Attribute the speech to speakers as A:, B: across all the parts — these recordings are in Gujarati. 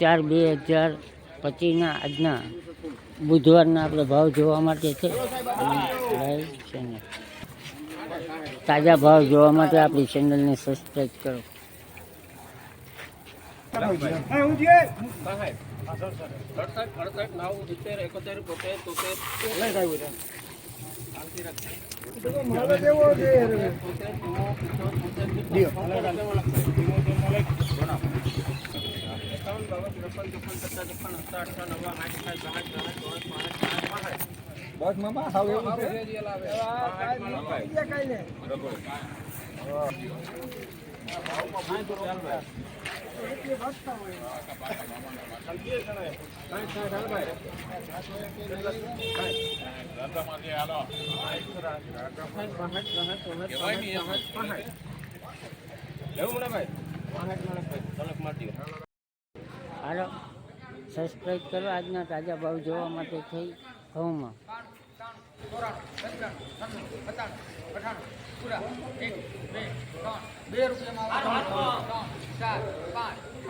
A: ચાર બે હજાર પચીસના આજના બુધવારના આપણે ભાવ જોવા માટે છે. તાજા ભાવ જોવા માટે આપણી ચેનલને સબસ્ક્રાઈબ કરો.
B: અડસઠ અડસઠ મામા સિત્તેર એવું છે તોતેર એકાવન બાવન ત્રેપન ભાઈ. પચાસ છપ્પન
A: હાલો સબસ્ક્રાઈબ કરો આજના તાજા ભાવ જોવા માટે થઈ ઘઉંમાં
C: બે રૂપિયામાં આવે ત્રણ ચાર પાંચ છ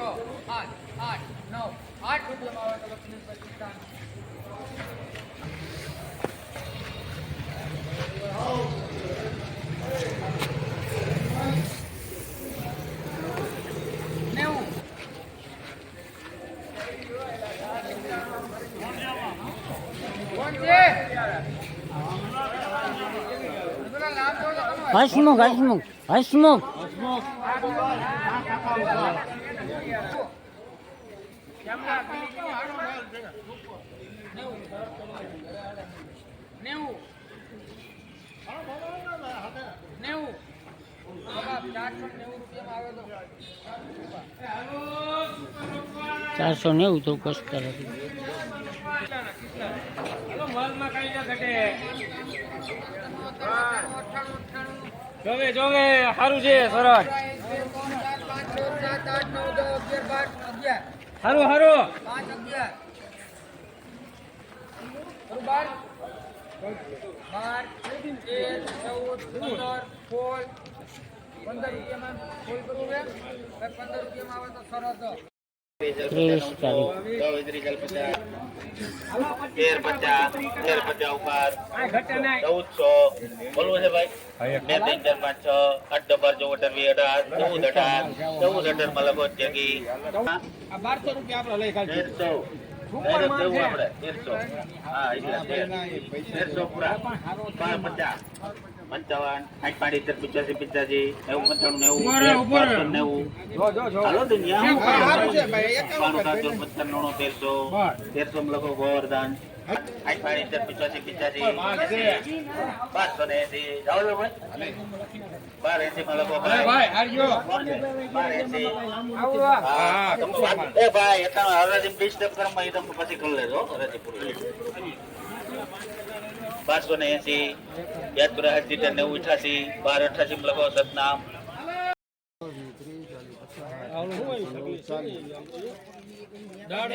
C: આઠ આઠ નવ આઠ રૂપિયામાં આવે તો લક્ષ્મી પચીસ નેવું કોણ છે પેલા લાભ બોલો તમે.
A: હસમુખ હસમુખ હસમુખ
C: ચારસો નેવું તો
A: કસ્ટ હતું
B: જોવે જોવે સારું છે, સરસ. સારું સારું
C: બાર તેર ચૌદ પંદર સોળ પંદર રૂપિયામાં સોળ કરવું છે પંદર રૂપિયામાં આવે તો સરસ.
A: ત્રેવીસ તારીખ
D: તેર પચાસ તેર પચાસ ઉપર ચૌદસો. બોલવું છે ભાઈ? બે ત્રણ ચાર પાંચ છ આઠ બાર ચૌદ અઢાર વીસ અઢાર ચૌદ અઢાર. ચૌદ અઢારમાં લખો જગી
B: આ બારસો રૂપિયા આપણે. લઈ ખાલી
D: તેરસો. Direct તેરસો હા એટલે તેરસો પૂરા. બાર પચાસ. પંચાવન આઠ પાંચ ઇત્તેર પંચ્યાસી પંચ્યાસી નેવું પંચાણું નેવું નેવું. હાલો દુનિયા પંચાણું તેરસો. તેરસો લખો ગોવર્ધન. આઠ પાંચ ઇત્તેર પંચ્યાસી પંચ્યાસી પાંચસો ને એસી. જાઓ ભાઈ? બાર એસી માં લખો બાર એસી. હા તમે વાત- એ ભાઈ એટલા હરાજી સ્ટેપ તમે પછી કરી લેજો હરાજી પૂરી બારસો ને એસી યાદ કરો હાથ સીટર નેવું અઠાસી બાર અઠાસી લખો સતનામ
B: દાળ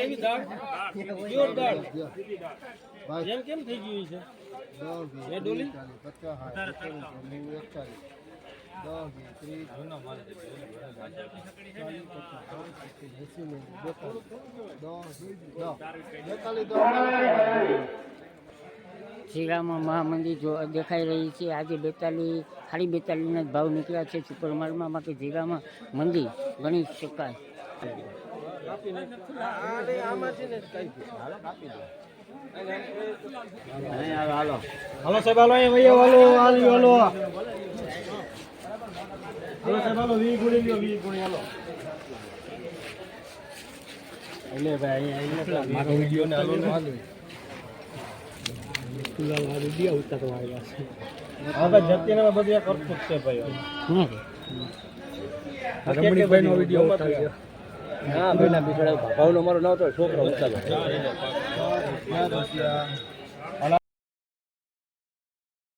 A: શિરામાં મહામંદિર જો દેખાઈ રહી છે. આજે બેતાલી ખાલી બેતાલીના જ ભાવ નીકળ્યા છે સુપરમાર્ટમાં માટે જીરામાં મંદી ગણી શકાય
E: હાલો સાહેબ હાલો એ ભાઈ હાલો હાલો હાલો હાલો સાહેબ હાલો વી ગુણી લ્યો વી ગુણી હાલો. એટલે ભાઈ અહીંયા મારો વીડિયો ને હાલો હાલો વીડિયો ઉતારવા આવ્યા છે. હા ભાઈ જતીને બધું કરતું જ છે ભાઈ
A: હા.
E: રમણીકભાઈ નો વીડિયો ઉતાર્યો. હા ભાઈ ના બિચારા ભાવનો મારો ના હતો છોકરો ઉતાર્યો